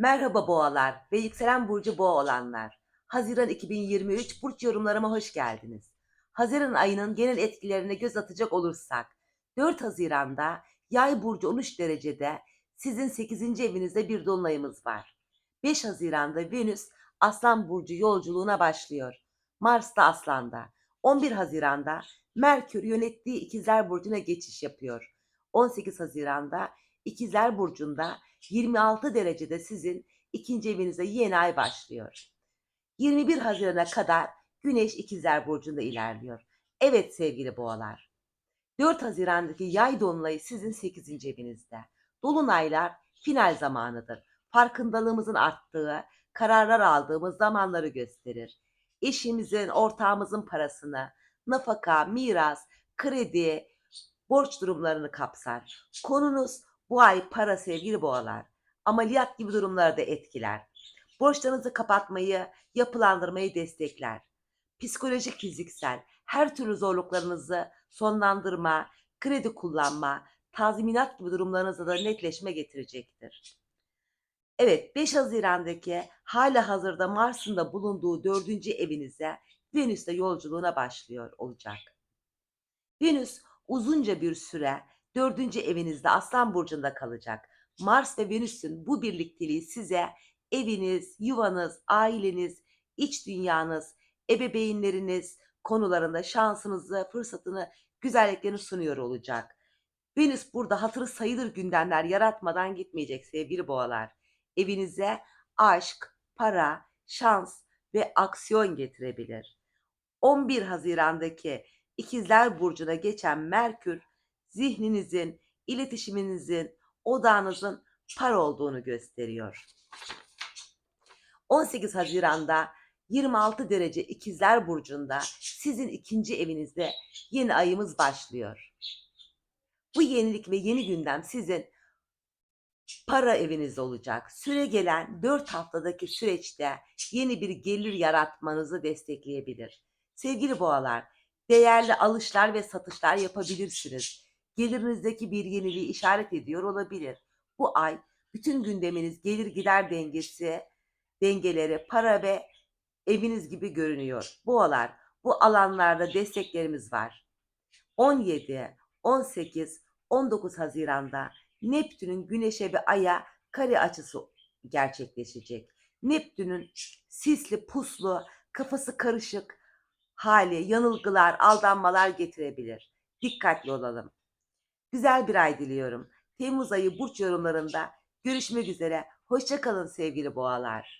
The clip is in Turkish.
Merhaba boğalar ve yükselen burcu boğa olanlar. Haziran 2023 burç yorumlarıma hoş geldiniz. Haziran ayının genel etkilerine göz atacak olursak, 4 Haziran'da Yay burcu 13 derecede sizin 8. evinizde bir dolunayımız var. 5 Haziran'da Venüs Aslan burcu yolculuğuna başlıyor. Mars da Aslan'da. 11 Haziran'da Merkür yönettiği İkizler burcuna geçiş yapıyor. 18 Haziran'da İkizler burcunda 26 derecede sizin ikinci evinize yeni ay başlıyor. 21 Haziran'a kadar Güneş İkizler Burcu'nda ilerliyor. Evet sevgili boğalar. 4 Haziran'daki yay dolunayı sizin 8. evinizde. Dolunaylar final zamanıdır. Farkındalığımızın arttığı, kararlar aldığımız zamanları gösterir. Eşimizin, ortağımızın parasını, nafaka, miras, kredi, borç durumlarını kapsar. Konunuz bu ay para sevgili boğalar. Ameliyat gibi durumları da etkiler. Borçlarınızı kapatmayı, yapılandırmayı destekler. Psikolojik, fiziksel her türlü zorluklarınızı sonlandırma, kredi kullanma, tazminat gibi durumlarınızda da netleşme getirecektir. Evet 5 Haziran'daki hala hazırda Mars'ın da bulunduğu dördüncü evinize Venüs de yolculuğuna başlıyor olacak. Venüs uzunca bir süre dördüncü evinizde Aslan Burcu'nda kalacak. Mars ve Venüs'ün bu birlikteliği size eviniz, yuvanız, aileniz, iç dünyanız, ebeveynleriniz konularında şansınızı, fırsatını, güzelliklerini sunuyor olacak. Venüs burada hatırı sayılır gündemler yaratmadan gitmeyecek sevgili boğalar. Evinize aşk, para, şans ve aksiyon getirebilir. 11 Haziran'daki İkizler Burcu'na geçen Merkür zihninizin, iletişiminizin, odağınızın par olduğunu gösteriyor. 18 Haziran'da 26 derece İkizler Burcu'nda sizin ikinci evinizde yeni ayımız başlıyor. Bu yenilik ve yeni gündem sizin para evinizde olacak. Süre gelen 4 haftadaki süreçte yeni bir gelir yaratmanızı destekleyebilir. Sevgili boğalar, değerli alışlar ve satışlar yapabilirsiniz. Gelirinizdeki bir yeniliği işaret ediyor olabilir. Bu ay bütün gündeminiz gelir gider dengesi, dengeleri, para ve eviniz gibi görünüyor. Boğalar, bu alanlarda desteklerimiz var. 17, 18, 19 Haziran'da Neptün'ün Güneş'e ve Ay'a kare açısı gerçekleşecek. Neptün'ün sisli, puslu, kafası karışık hali, yanılgılar, aldanmalar getirebilir. Dikkatli olalım. Güzel bir ay diliyorum. Temmuz ayı burç yorumlarında görüşmek üzere. Hoşçakalın sevgili boğalar.